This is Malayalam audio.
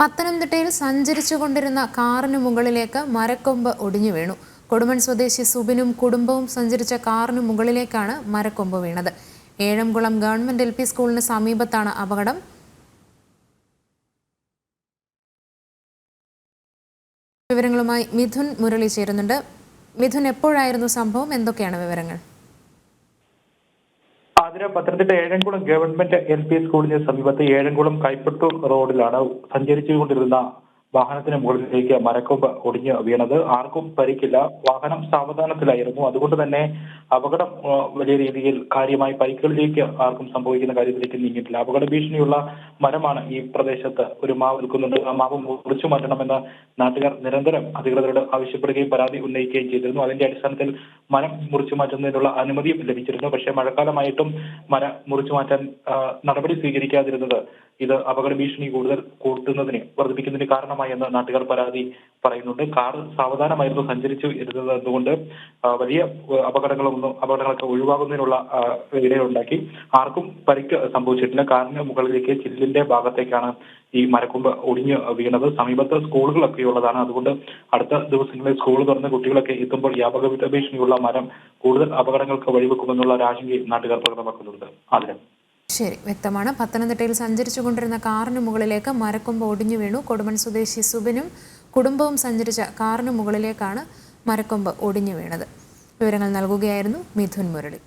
പത്തനംതിട്ടയിൽ സഞ്ചരിച്ചു കൊണ്ടിരുന്ന കാറിന് മുകളിലേക്ക് മരക്കൊമ്പ് ഒടിഞ്ഞു വീണു. കൊടുമൺ സ്വദേശി സുബിനും കുടുംബവും സഞ്ചരിച്ച കാറിന് മുകളിലേക്കാണ് മരക്കൊമ്പ് വീണത്. ഏഴംകുളം ഗവൺമെന്റ് എൽ പി സ്കൂളിന് സമീപത്താണ് അപകടം. വിവരങ്ങളുമായി മിഥുൻ മുരളി ചേരുന്നുണ്ട്. മിഥുൻ എപ്പോഴായിരുന്നു സംഭവം? എന്തൊക്കെയാണ് വിവരങ്ങൾ? Athira Pathanamthitta Ezhamkulam government L P സ്കൂളിന് സമീപത്ത് ഏഴംകുളം കൈപ്പട്ടൂർ റോഡിലാണ് സഞ്ചരിച്ചുകൊണ്ടിരുന്ന വാഹനത്തിന് മുകളിലേക്ക് മരക്കൊമ്പ് ഒടിഞ്ഞ് വീണത്. ആർക്കും പരിക്കില്ല. വാഹനം സാവധാനത്തിലായിരുന്നു. അതുകൊണ്ട് തന്നെ അപകടം വലിയ രീതിയിൽ കാര്യമായി പരിക്കുകളിലേക്ക് ആർക്കും സംഭവിക്കുന്ന കാര്യത്തിലേക്ക് നീങ്ങിയിട്ടില്ല. അപകട ഭീഷണിയുള്ള മരമാണ് ഈ പ്രദേശത്ത് ഒരു മാവ് നിൽക്കുന്നുണ്ട് ആ മാവ് മുറിച്ചു മാറ്റണമെന്ന് നാട്ടുകാർ നിരന്തരം അധികൃതരോട് ആവശ്യപ്പെടുകയും പരാതി ഉന്നയിക്കുകയും ചെയ്തിരുന്നു. അതിന്റെ അടിസ്ഥാനത്തിൽ മരം മുറിച്ചു മാറ്റുന്നതിനുള്ള അനുമതിയും ലഭിച്ചിരുന്നു. പക്ഷേ മഴക്കാലമായിട്ടും മരം മുറിച്ചു മാറ്റാൻ നടപടി സ്വീകരിക്കാതിരുന്നത് ഇത് അപകട ഭീഷണി കൂടുതൽ കൂട്ടുന്നതിന് വർദ്ധിപ്പിക്കുന്നതിന് കാരണമായി എന്ന് നാട്ടുകാർ പരാതി പറയുന്നുണ്ട്. കാർ സാവധാനമായിരുന്നു സഞ്ചരിച്ചു ഇരുന്നത് വലിയ അപകടങ്ങളൊന്നും അപകടങ്ങളൊക്കെ ഒഴിവാകുന്നതിനുള്ള ഇടയുണ്ടാക്കി. ആർക്കും പരിക്ക് സംഭവിച്ചിട്ടില്ല. കാറിന് മുകളിലേക്ക് ചില്ലിന്റെ ഭാഗത്തേക്കാണ് ഈ മരക്കൊമ്പ് ഒടിഞ്ഞ് വീണത്. സമീപത്ത് സ്കൂളുകളൊക്കെ ഉള്ളതാണ് അതുകൊണ്ട് അടുത്ത ദിവസങ്ങളിൽ സ്കൂൾ തുറന്ന് കുട്ടികളൊക്കെ എത്തുമ്പോൾ ഈ അപകട ഭീഷണിയുള്ള മരം കൂടുതൽ അപകടങ്ങൾക്ക് വഴിവെക്കുമെന്നുള്ള ഒരു നാട്ടുകാർ പ്രകടമാക്കുന്നുണ്ട് അതിന് ശരി വ്യക്തമാണ്. പത്തനംതിട്ടയിൽ സഞ്ചരിച്ചു കൊണ്ടിരുന്ന കാറിന് മുകളിലേക്ക് മരക്കൊമ്പ് ഒടിഞ്ഞു വീണു. കൊടുമൺ സ്വദേശി സുബിനും കുടുംബവും സഞ്ചരിച്ച കാറിന് മുകളിലേക്കാണ് മരക്കൊമ്പ് ഒടിഞ്ഞു വീണത്. വിവരങ്ങൾ നൽകുകയായിരുന്നു മിഥുൻ മുരളി.